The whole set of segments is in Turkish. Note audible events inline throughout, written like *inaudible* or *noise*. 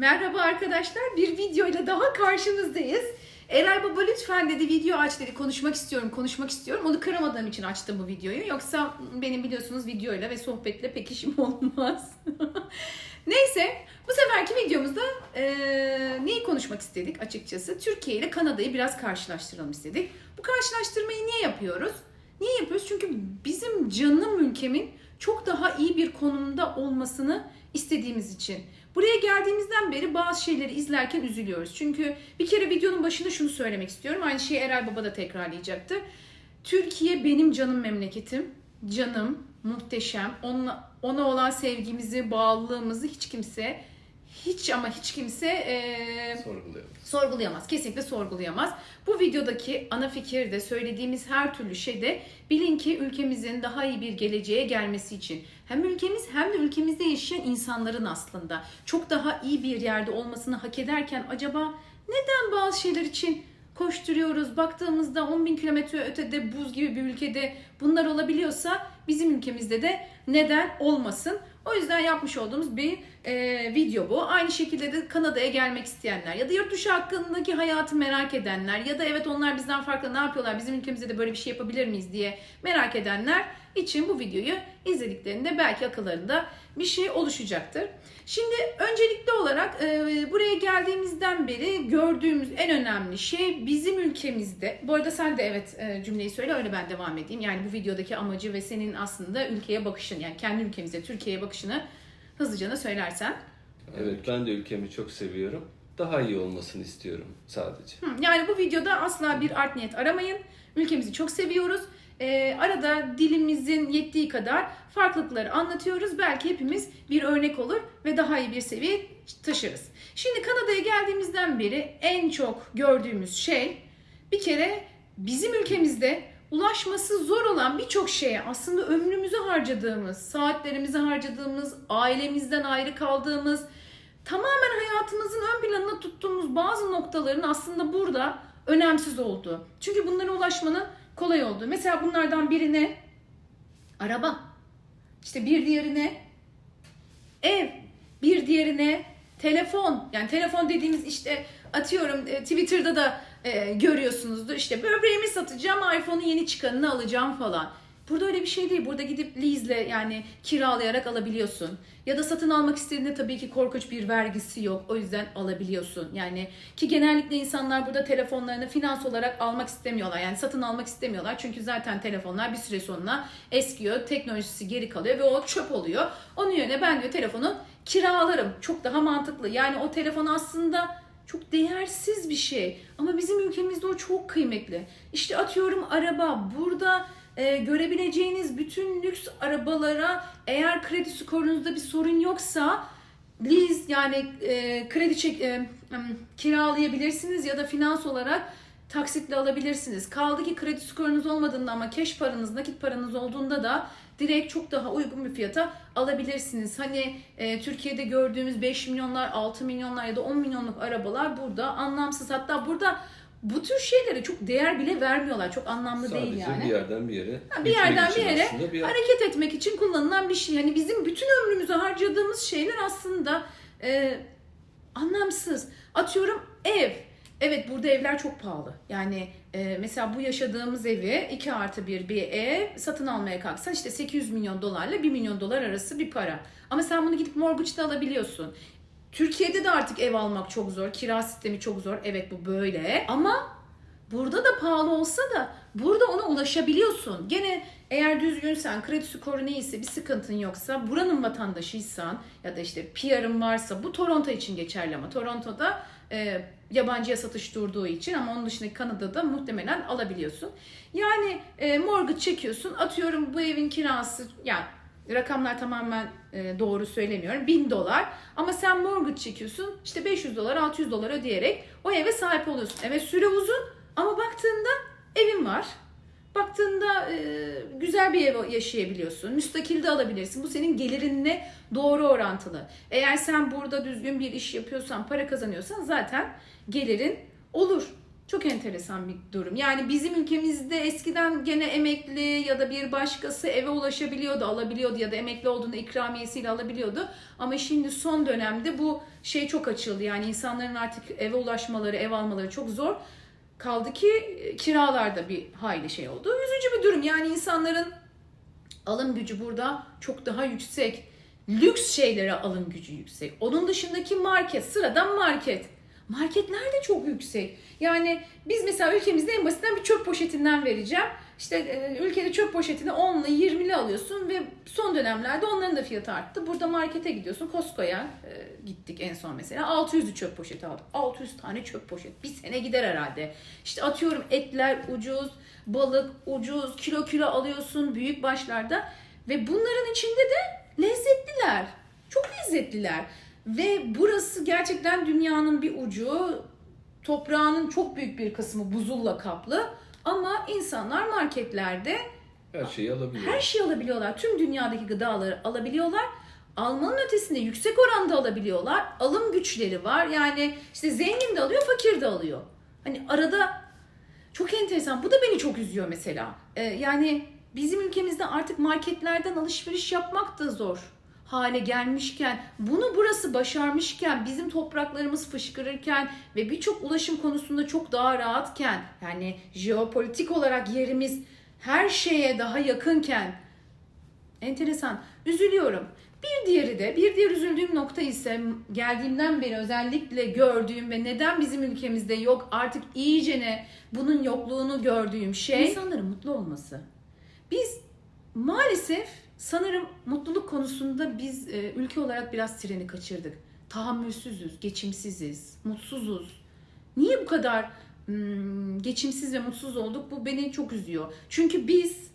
Merhaba arkadaşlar, bir videoyla daha karşınızdayız. Eray Baba lütfen dedi video aç dedi konuşmak istiyorum konuşmak istiyorum. Onu kıramadığım için açtım bu videoyu. Yoksa benim biliyorsunuz videoyla ve sohbetle pek işim *laughs* olmaz. Neyse bu seferki videomuzda eee neyi konuşmak istedik açıkçası? Türkiye ile Kanada'yı biraz karşılaştıralım istedik. Bu karşılaştırmayı niye yapıyoruz? Niye yapıyoruz? Çünkü bizim canım ülkemin çok daha iyi bir konumda olmasını istediğimiz için. Buraya geldiğimizden beri bazı şeyleri izlerken üzülüyoruz. Çünkü bir kere videonun başında şunu söylemek istiyorum. Aynı şeyi Eray Baba da tekrarlayacaktı. Türkiye benim canım memleketim. Canım, muhteşem. Ona, ona olan sevgimizi, bağlılığımızı hiç kimse, hiç ama hiç kimse Sorgulayalım. sorgulayamaz. Kesinlikle sorgulayamaz. Bu videodaki ana fikir de söylediğimiz her türlü şey de bilin ki ülkemizin daha iyi bir geleceğe gelmesi için hem ülkemiz hem de ülkemizde yaşayan insanların aslında çok daha iyi bir yerde olmasını hak ederken acaba neden bazı şeyler için koşturuyoruz? Baktığımızda 10 bin kilometre ötede buz gibi bir ülkede bunlar olabiliyorsa bizim ülkemizde de neden olmasın? O yüzden yapmış olduğumuz bir e, video bu. Aynı şekilde de Kanada'ya gelmek isteyenler ya da yurt dışı hakkındaki hayatı merak edenler ya da evet onlar bizden farklı ne yapıyorlar bizim ülkemizde de böyle bir şey yapabilir miyiz diye merak edenler için bu videoyu izlediklerinde belki akıllarında bir şey oluşacaktır. Şimdi öncelikli olarak e, buraya geldiğimizden beri gördüğümüz en önemli şey bizim ülkemizde. Bu arada sen de evet e, cümleyi söyle öyle ben devam edeyim. Yani bu videodaki amacı ve senin aslında ülkeye bakışın yani kendi ülkemize Türkiye'ye bakışını hızlıca da söylersen. Evet ben de ülkemi çok seviyorum. Daha iyi olmasını istiyorum sadece. Hı, Yani bu videoda asla bir art niyet aramayın. Ülkemizi çok seviyoruz. Ee, arada dilimizin yettiği kadar farklılıkları anlatıyoruz. Belki hepimiz bir örnek olur ve daha iyi bir seviye taşırız. Şimdi Kanada'ya geldiğimizden beri en çok gördüğümüz şey bir kere bizim ülkemizde ulaşması zor olan birçok şeye aslında ömrümüzü harcadığımız, saatlerimizi harcadığımız, ailemizden ayrı kaldığımız, tamamen hayatımızın ön planına tuttuğumuz bazı noktaların aslında burada önemsiz olduğu. Çünkü bunlara ulaşmanın kolay olduğu. Mesela bunlardan birine araba, işte bir diğerine ev, bir diğerine telefon. Yani telefon dediğimiz işte atıyorum e, Twitter'da da e, görüyorsunuzdur. İşte böbreğimi satacağım, iPhone'un yeni çıkanını alacağım falan. Burada öyle bir şey değil. Burada gidip lease'le yani kiralayarak alabiliyorsun. Ya da satın almak istediğinde tabii ki korkunç bir vergisi yok. O yüzden alabiliyorsun. Yani ki genellikle insanlar burada telefonlarını finans olarak almak istemiyorlar. Yani satın almak istemiyorlar. Çünkü zaten telefonlar bir süre sonra eskiyor. Teknolojisi geri kalıyor ve o çöp oluyor. Onun yerine ben diyor telefonu kiralarım. Çok daha mantıklı. Yani o telefon aslında çok değersiz bir şey. Ama bizim ülkemizde o çok kıymetli. İşte atıyorum araba. Burada e, görebileceğiniz bütün lüks arabalara eğer kredi skorunuzda bir sorun yoksa lease yani e, kredi çek e, kiralayabilirsiniz ya da finans olarak taksitle alabilirsiniz. Kaldı ki kredi skorunuz olmadığında ama cash paranız, nakit paranız olduğunda da direkt çok daha uygun bir fiyata alabilirsiniz. Hani e, Türkiye'de gördüğümüz 5 milyonlar, 6 milyonlar ya da 10 milyonluk arabalar burada anlamsız. Hatta burada bu tür şeylere çok değer bile vermiyorlar. Çok anlamlı sadece değil yani. bir yerden bir yere. Ha, bir yerden bir yere bir hareket etmek için kullanılan bir şey. Yani bizim bütün ömrümüzü harcadığımız şeyler aslında e, anlamsız. Atıyorum ev. Evet burada evler çok pahalı. Yani e, mesela bu yaşadığımız evi 2 artı 1 bir ev satın almaya kalksan işte 800 milyon dolarla 1 milyon dolar arası bir para. Ama sen bunu gidip mortgage'da alabiliyorsun. Türkiye'de de artık ev almak çok zor. Kira sistemi çok zor. Evet bu böyle. Ama burada da pahalı olsa da burada ona ulaşabiliyorsun. Gene eğer düzgünsen, kredi skorun iyiyse, bir sıkıntın yoksa, buranın vatandaşıysan ya da işte PR'ın varsa bu Toronto için geçerli ama Toronto'da e, yabancıya satış durduğu için ama onun dışındaki Kanada'da muhtemelen alabiliyorsun. Yani e, mortgage çekiyorsun. Atıyorum bu evin kirası yani rakamlar tamamen e, doğru söylemiyorum. 1000 dolar ama sen mortgage çekiyorsun işte 500 dolar 600 dolar ödeyerek o eve sahip oluyorsun. Evet süre uzun ama baktığında evin var. Baktığında e, güzel bir ev yaşayabiliyorsun. Müstakil de alabilirsin. Bu senin gelerinle doğru orantılı. Eğer sen burada düzgün bir iş yapıyorsan, para kazanıyorsan zaten gelirin olur. Çok enteresan bir durum. Yani bizim ülkemizde eskiden gene emekli ya da bir başkası eve ulaşabiliyordu, alabiliyordu ya da emekli olduğunda ikramiyesiyle alabiliyordu. Ama şimdi son dönemde bu şey çok açıldı. Yani insanların artık eve ulaşmaları, ev almaları çok zor. Kaldı ki e, kiralarda bir hayli şey oldu. Üzücü bir durum. Yani insanların alım gücü burada çok daha yüksek. Lüks şeylere alım gücü yüksek. Onun dışındaki market, sıradan market. Marketler de çok yüksek. Yani biz mesela ülkemizde en basitinden bir çöp poşetinden vereceğim. İşte e, ülkede çöp poşetini 10'lu 20'li alıyorsun ve son dönemlerde onların da fiyatı arttı. Burada markete gidiyorsun. Costco'ya e, gittik en son mesela. 600'lü çöp poşeti aldık. 600 tane çöp poşet. Bir sene gider herhalde. İşte atıyorum etler ucuz, balık ucuz, kilo kilo alıyorsun büyük başlarda. Ve bunların içinde de lezzetliler. Çok lezzetliler. Ve burası gerçekten dünyanın bir ucu. Toprağının çok büyük bir kısmı buzulla kaplı. Ama insanlar marketlerde Her şeyi alabiliyor. her şeyi alabiliyorlar. Tüm dünyadaki gıdaları alabiliyorlar. Almanın ötesinde yüksek oranda alabiliyorlar. Alım güçleri var. Yani işte zengin de alıyor, fakir de alıyor. Hani arada çok enteresan. Bu da beni çok üzüyor mesela. Ee, yani bizim ülkemizde artık marketlerden alışveriş yapmak da zor hale gelmişken, bunu burası başarmışken, bizim topraklarımız fışkırırken ve birçok ulaşım konusunda çok daha rahatken, yani jeopolitik olarak yerimiz her şeye daha yakınken, enteresan, üzülüyorum. Bir diğeri de, bir diğer üzüldüğüm nokta ise geldiğimden beri özellikle gördüğüm ve neden bizim ülkemizde yok artık iyicene bunun yokluğunu gördüğüm şey insanların mutlu olması. Biz maalesef sanırım mutluluk konusunda biz e, ülke olarak biraz treni kaçırdık. Tahammülsüzüz, geçimsiziz, mutsuzuz. Niye bu kadar hmm, geçimsiz ve mutsuz olduk? Bu beni çok üzüyor. Çünkü biz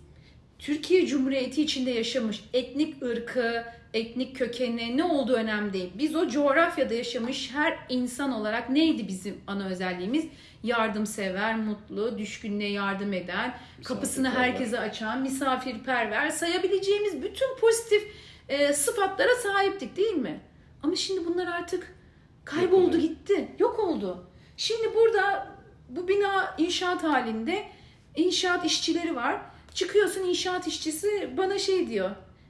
Türkiye Cumhuriyeti içinde yaşamış etnik ırkı, etnik kökeni ne olduğu önemli değil. Biz o coğrafyada yaşamış her insan olarak neydi bizim ana özelliğimiz? Yardımsever, mutlu, düşkününe yardım eden, kapısını herkese açan, misafirperver, sayabileceğimiz bütün pozitif e, sıfatlara sahiptik değil mi? Ama şimdi bunlar artık kayboldu gitti, yok oldu. Şimdi burada bu bina inşaat halinde inşaat işçileri var. Çıkıyorsun inşaat işçisi bana şey diyor.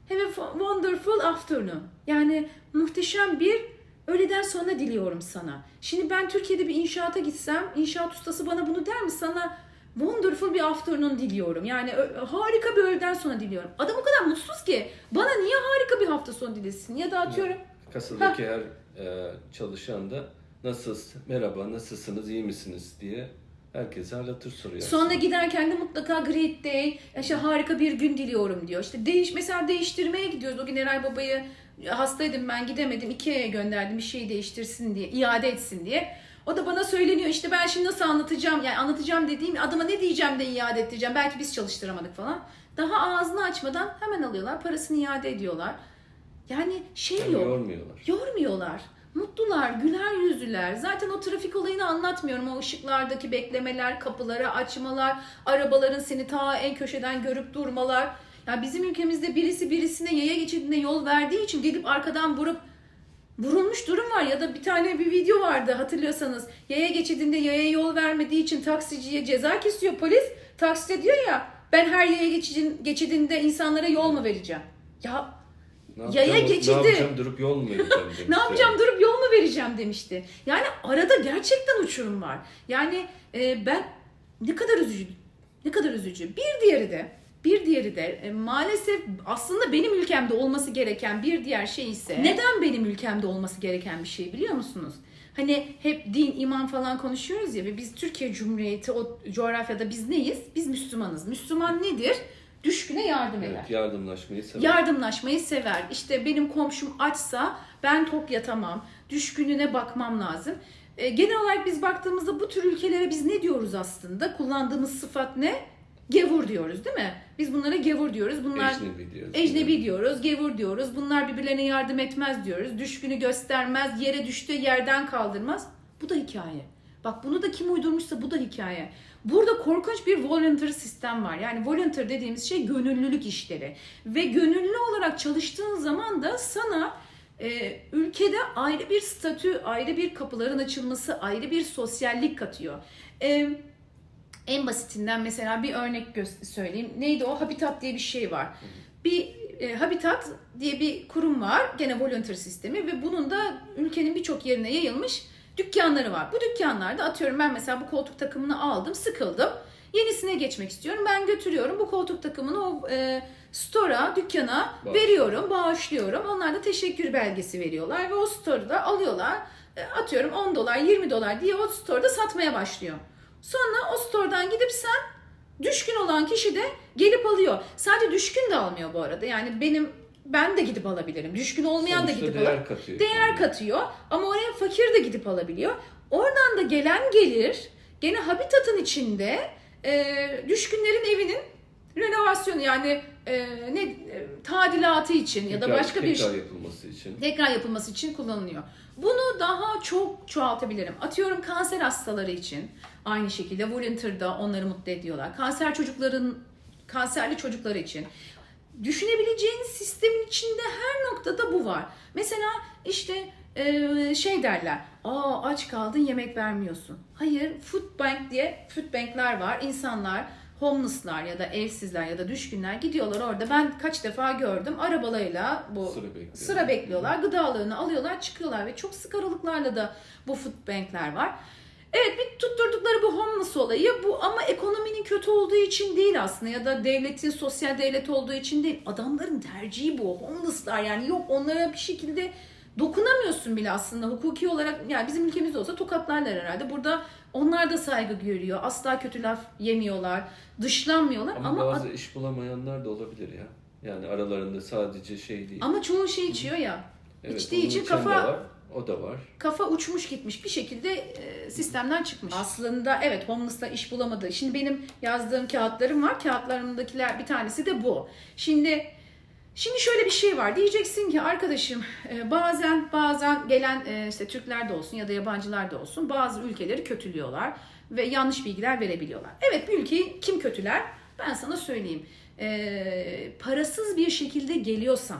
Have a wonderful afternoon. Yani muhteşem bir öğleden sonra diliyorum sana. Şimdi ben Türkiye'de bir inşaata gitsem inşaat ustası bana bunu der mi? Sana wonderful bir afternoon diliyorum. Yani harika bir öğleden sonra diliyorum. Adam o kadar mutsuz ki bana niye harika bir hafta sonu dilesin? Ya da atıyorum Kasadaki her e, çalışan da nasılsın, merhaba, nasılsınız, iyi misiniz diye herkese hal hatır soruyor. Sonra giderken de mutlaka great day, işte harika bir gün diliyorum diyor. İşte değiş mesela değiştirmeye gidiyoruz. O gün Eray Baba'yı hastaydım ben gidemedim. Ikea'ya gönderdim bir şeyi değiştirsin diye, iade etsin diye. O da bana söyleniyor işte ben şimdi nasıl anlatacağım yani anlatacağım dediğim adama ne diyeceğim de iade ettireceğim. Belki biz çalıştıramadık falan. Daha ağzını açmadan hemen alıyorlar parasını iade ediyorlar. Yani şey yok. yormuyorlar. Yormuyorlar. Mutlular, güler yüzlüler. Zaten o trafik olayını anlatmıyorum. O ışıklardaki beklemeler, kapıları açmalar, arabaların seni ta en köşeden görüp durmalar. Ya bizim ülkemizde birisi birisine yaya geçidinde yol verdiği için gelip arkadan vurup vurulmuş durum var ya da bir tane bir video vardı hatırlıyorsanız. Yaya geçidinde yaya yol vermediği için taksiciye ceza kesiyor polis. Takside diyor ya ben her yaya geçidin, geçidinde insanlara yol mu vereceğim? Ya Ne Yaya yapacağım, geçidi. Ne yapacağım, durup yol mu vereceğim *laughs* demişti. ne yapacağım durup yol mu vereceğim demişti. Yani arada gerçekten uçurum var. Yani e, ben ne kadar üzücü, ne kadar üzücü. Bir diğeri de, bir diğeri de e, maalesef aslında benim ülkemde olması gereken bir diğer şey ise neden benim ülkemde olması gereken bir şey biliyor musunuz? Hani hep din, iman falan konuşuyoruz ya ve biz Türkiye Cumhuriyeti o coğrafyada biz neyiz? Biz Müslümanız. Müslüman nedir? Düşküne yardım eder. Evet, yardımlaşmayı sever. Yardımlaşmayı sever. İşte benim komşum açsa ben tok yatamam. Düşkününe bakmam lazım. E, genel olarak biz baktığımızda bu tür ülkelere biz ne diyoruz aslında? Kullandığımız sıfat ne? Gevur diyoruz değil mi? Biz bunlara gevur diyoruz. Bunlar Ecnebi diyoruz. Ecnebi diyoruz, gevur diyoruz. Bunlar birbirlerine yardım etmez diyoruz. Düşkünü göstermez, yere düştüğü yerden kaldırmaz. Bu da hikaye. Bak bunu da kim uydurmuşsa bu da hikaye. Burada korkunç bir volunteer sistem var. Yani volunteer dediğimiz şey gönüllülük işleri. Ve gönüllü olarak çalıştığın zaman da sana e, ülkede ayrı bir statü, ayrı bir kapıların açılması, ayrı bir sosyallik katıyor. E, en basitinden mesela bir örnek söyleyeyim. Neydi o? Habitat diye bir şey var. Bir e, Habitat diye bir kurum var. Gene volunteer sistemi ve bunun da ülkenin birçok yerine yayılmış dükkanları var. Bu dükkanlarda atıyorum ben mesela bu koltuk takımını aldım, sıkıldım. Yenisine geçmek istiyorum. Ben götürüyorum bu koltuk takımını o e, store'a, dükkana Bağış. veriyorum, bağışlıyorum. Onlar da teşekkür belgesi veriyorlar ve o store'da alıyorlar. E, atıyorum 10 dolar, 20 dolar diye o store'da satmaya başlıyor. Sonra o store'dan gidip sen düşkün olan kişi de gelip alıyor. Sadece düşkün de almıyor bu arada. Yani benim ben de gidip alabilirim. Düşkün olmayan da Sonuçta gidip değer alabilir. katıyor. Değer katıyor ama oraya fakir de gidip alabiliyor. Oradan da gelen gelir gene habitatın içinde e, düşkünlerin evinin renovasyonu yani e, ne e, tadilatı için ya da Tekrar- başka bir tekrar yapılması için. tekrar yapılması için kullanılıyor. Bunu daha çok çoğaltabilirim. Atıyorum kanser hastaları için aynı şekilde volunteer'da onları mutlu ediyorlar. Kanser çocukların kanserli çocuklar için. Düşünebileceğiniz sistemin içinde her noktada bu var. Mesela işte e, şey derler. Aa aç kaldın yemek vermiyorsun. Hayır food bank diye food bankler var. İnsanlar homeless'lar ya da evsizler ya da düşkünler gidiyorlar orada. Ben kaç defa gördüm arabalarıyla bu Sıra bekliyor. Sıra bekliyorlar. Gıdalarını alıyorlar, çıkıyorlar ve çok sık aralıklarla da bu food bankler var. Evet bir tutturdukları bu homeless olayı bu ama ekonominin kötü olduğu için değil aslında ya da devletin sosyal devlet olduğu için değil. Adamların tercihi bu. Homeless'lar yani yok onlara bir şekilde dokunamıyorsun bile aslında hukuki olarak yani bizim ülkemizde olsa tokatlarlar herhalde. Burada onlar da saygı görüyor. Asla kötü laf yemiyorlar, dışlanmıyorlar Ama, ama bazı iş bulamayanlar da olabilir ya. Yani aralarında sadece şey değil. ama çoğu şey içiyor ya. evet, içtiği için kafa- o da var. kafa uçmuş gitmiş bir şekilde e, sistemden çıkmış. Aslında evet homeless'ta iş bulamadı. Şimdi benim yazdığım kağıtlarım var. Kağıtlarımdakiler bir tanesi de bu. Şimdi Şimdi şöyle bir şey var. Diyeceksin ki arkadaşım e, bazen bazen gelen e, işte Türkler de olsun ya da yabancılar da olsun bazı ülkeleri kötülüyorlar ve yanlış bilgiler verebiliyorlar. Evet bir ülkeyi kim kötüler? Ben sana söyleyeyim. E, parasız bir şekilde geliyorsan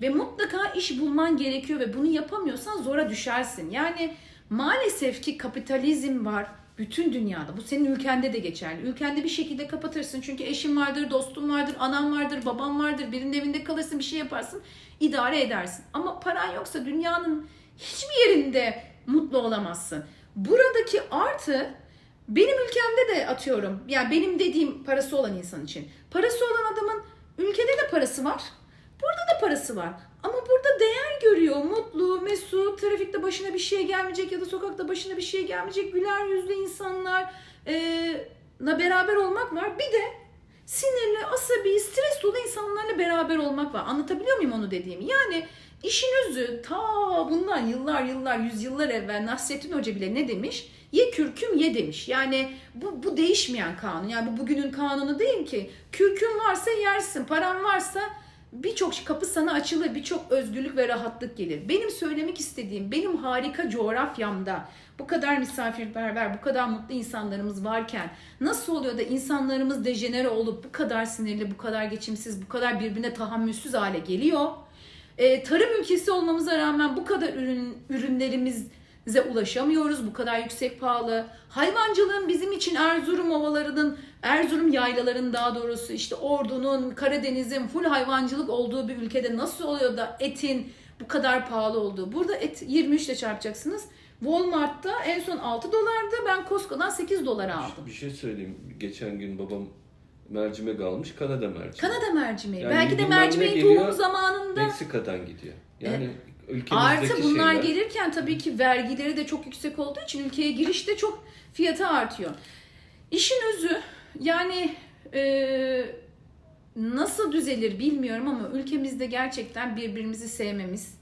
ve mutlaka iş bulman gerekiyor ve bunu yapamıyorsan zora düşersin. Yani maalesef ki kapitalizm var bütün dünyada. Bu senin ülkende de geçerli. Ülkende bir şekilde kapatırsın. Çünkü eşin vardır, dostun vardır, anan vardır, baban vardır. Birinin evinde kalırsın, bir şey yaparsın. idare edersin. Ama paran yoksa dünyanın hiçbir yerinde mutlu olamazsın. Buradaki artı benim ülkemde de atıyorum. Yani benim dediğim parası olan insan için. Parası olan adamın ülkede de parası var. Parası var. Ama burada değer görüyor. Mutlu, mesut, trafikte başına bir şey gelmeyecek ya da sokakta başına bir şey gelmeyecek. Güler yüzlü insanlar la beraber olmak var. Bir de sinirli, asabi, stres dolu insanlarla beraber olmak var. Anlatabiliyor muyum onu dediğimi? Yani işin özü ta bundan yıllar yıllar yüzyıllar evvel Nasrettin Hoca bile ne demiş? Ye kürküm ye demiş. Yani bu, bu değişmeyen kanun. Yani bu bugünün kanunu değil ki. Kürkün varsa yersin, paran varsa birçok kapı sana açılır, birçok özgürlük ve rahatlık gelir. Benim söylemek istediğim, benim harika coğrafyamda bu kadar misafirperver, bu kadar mutlu insanlarımız varken nasıl oluyor da insanlarımız dejenere olup bu kadar sinirli, bu kadar geçimsiz, bu kadar birbirine tahammülsüz hale geliyor? Ee, tarım ülkesi olmamıza rağmen bu kadar ürün ürünlerimize ulaşamıyoruz. Bu kadar yüksek pahalı. Hayvancılığın bizim için Erzurum ovalarının, Erzurum yaylalarının daha doğrusu işte Ordu'nun, Karadeniz'in full hayvancılık olduğu bir ülkede nasıl oluyor da etin bu kadar pahalı olduğu. Burada et 23 ile çarpacaksınız. Walmart'ta en son 6 dolardı. Ben Costco'dan 8 dolara aldım. Bir şey söyleyeyim. Geçen gün babam mercimek almış. Kanada mercimeği. Kanada mercimeği. Yani Belki de mercimeğin tohumu zamanında Meksika'dan gidiyor. Yani ülkemizdeki Artı bunlar şeyler. gelirken tabii ki vergileri de çok yüksek olduğu için ülkeye girişte çok fiyatı artıyor. İşin özü yani e, nasıl düzelir bilmiyorum ama ülkemizde gerçekten birbirimizi sevmemiz,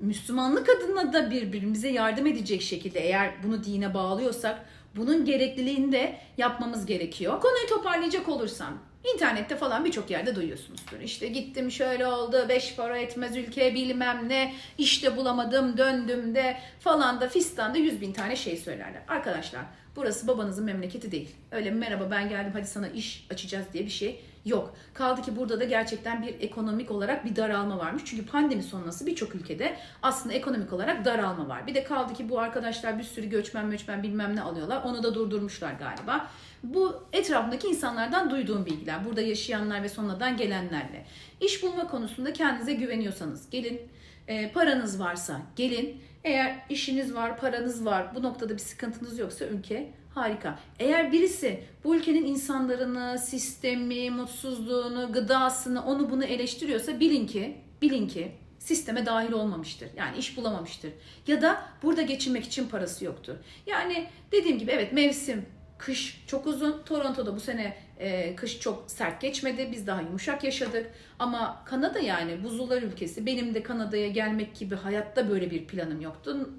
Müslümanlık adına da birbirimize yardım edecek şekilde eğer bunu dine bağlıyorsak bunun gerekliliğini de yapmamız gerekiyor. Konuyu toparlayacak olursam internette falan birçok yerde duyuyorsunuzdur. İşte gittim şöyle oldu, beş para etmez ülke bilmem ne, işte bulamadım döndüm de falan da fistan da yüz bin tane şey söylerler. Arkadaşlar burası babanızın memleketi değil. Öyle merhaba ben geldim hadi sana iş açacağız diye bir şey Yok. Kaldı ki burada da gerçekten bir ekonomik olarak bir daralma varmış. Çünkü pandemi sonrası birçok ülkede aslında ekonomik olarak daralma var. Bir de kaldı ki bu arkadaşlar bir sürü göçmen göçmen bilmem ne alıyorlar. Onu da durdurmuşlar galiba. Bu etrafındaki insanlardan duyduğum bilgiler. Burada yaşayanlar ve sonradan gelenlerle. İş bulma konusunda kendinize güveniyorsanız gelin. E, paranız varsa gelin. Eğer işiniz var, paranız var, bu noktada bir sıkıntınız yoksa ülke harika. Eğer birisi bu ülkenin insanlarını, sistemi, mutsuzluğunu, gıdasını, onu bunu eleştiriyorsa bilin ki, bilin ki sisteme dahil olmamıştır. Yani iş bulamamıştır. Ya da burada geçinmek için parası yoktur. Yani dediğim gibi evet mevsim Kış çok uzun. Toronto'da bu sene e, kış çok sert geçmedi. Biz daha yumuşak yaşadık. Ama Kanada yani buzullar ülkesi. Benim de Kanada'ya gelmek gibi hayatta böyle bir planım yoktu.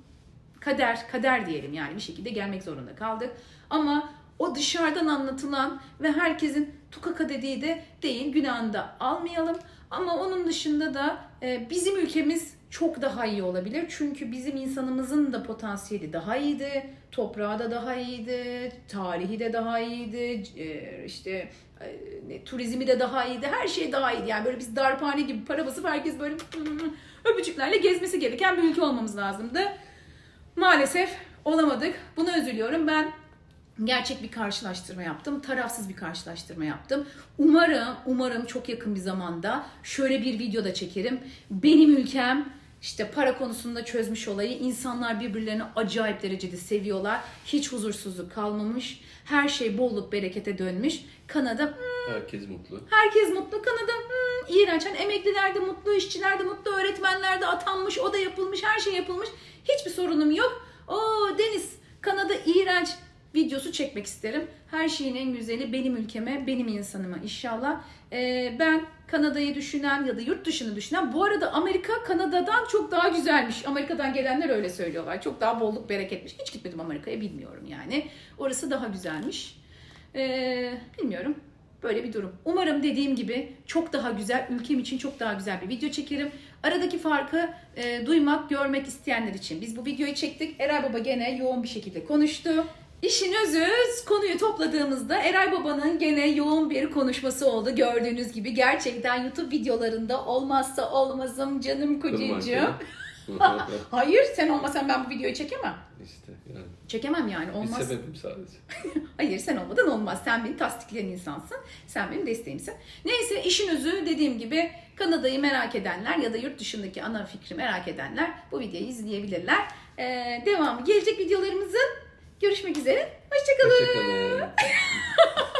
Kader, kader diyelim yani bir şekilde gelmek zorunda kaldık. Ama o dışarıdan anlatılan ve herkesin tukaka dediği de değil. Günahını da almayalım. Ama onun dışında da e, bizim ülkemiz çok daha iyi olabilir. Çünkü bizim insanımızın da potansiyeli daha iyiydi. Toprağı da daha iyiydi. Tarihi de daha iyiydi. e, işte e, turizmi de daha iyiydi. Her şey daha iyiydi. Yani böyle biz darphane gibi para basıp herkes böyle öpücüklerle gezmesi gereken bir ülke olmamız lazımdı. Maalesef olamadık. Buna üzülüyorum. Ben gerçek bir karşılaştırma yaptım. Tarafsız bir karşılaştırma yaptım. Umarım, umarım çok yakın bir zamanda şöyle bir video da çekerim. Benim ülkem işte para konusunda çözmüş olayı. İnsanlar birbirlerini acayip derecede seviyorlar. Hiç huzursuzluk kalmamış. Her şey bolluk berekete dönmüş. Kanada hmm, Herkes mutlu. Herkes mutlu. Kanada hmm, iğrenç. Hani emekliler de mutlu, işçiler de mutlu, öğretmenler de atanmış, o da yapılmış, her şey yapılmış. Hiçbir sorunum yok. Oo Deniz, Kanada iğrenç videosu çekmek isterim. Her şeyin en güzeli benim ülkeme, benim insanıma inşallah. Ee, ben Kanada'yı düşünen ya da yurt dışını düşünen, bu arada Amerika Kanada'dan çok daha güzelmiş. Amerika'dan gelenler öyle söylüyorlar. Çok daha bolluk bereketmiş. Hiç gitmedim Amerika'ya bilmiyorum yani. Orası daha güzelmiş. Ee, bilmiyorum. Böyle bir durum. Umarım dediğim gibi çok daha güzel, ülkem için çok daha güzel bir video çekerim. Aradaki farkı e, duymak, görmek isteyenler için. Biz bu videoyu çektik. Eray Baba gene yoğun bir şekilde konuştu. İşin özü konuyu topladığımızda Eray Baba'nın gene yoğun bir konuşması oldu. Gördüğünüz gibi gerçekten YouTube videolarında olmazsa olmazım canım kocacığım. *laughs* *laughs* Hayır sen olmasan ben bu videoyu çekemem. işte yani. Çekemem yani Bir olmaz. sebebim sadece. *laughs* Hayır sen olmadan olmaz. Sen beni tasdikleyen insansın. Sen benim desteğimsin. Neyse işin özü dediğim gibi Kanada'yı merak edenler ya da yurt dışındaki ana fikri merak edenler bu videoyu izleyebilirler. Ee, devamı gelecek videolarımızın görüşmek üzere. Hoşçakalın. Hoşçakalın. *laughs*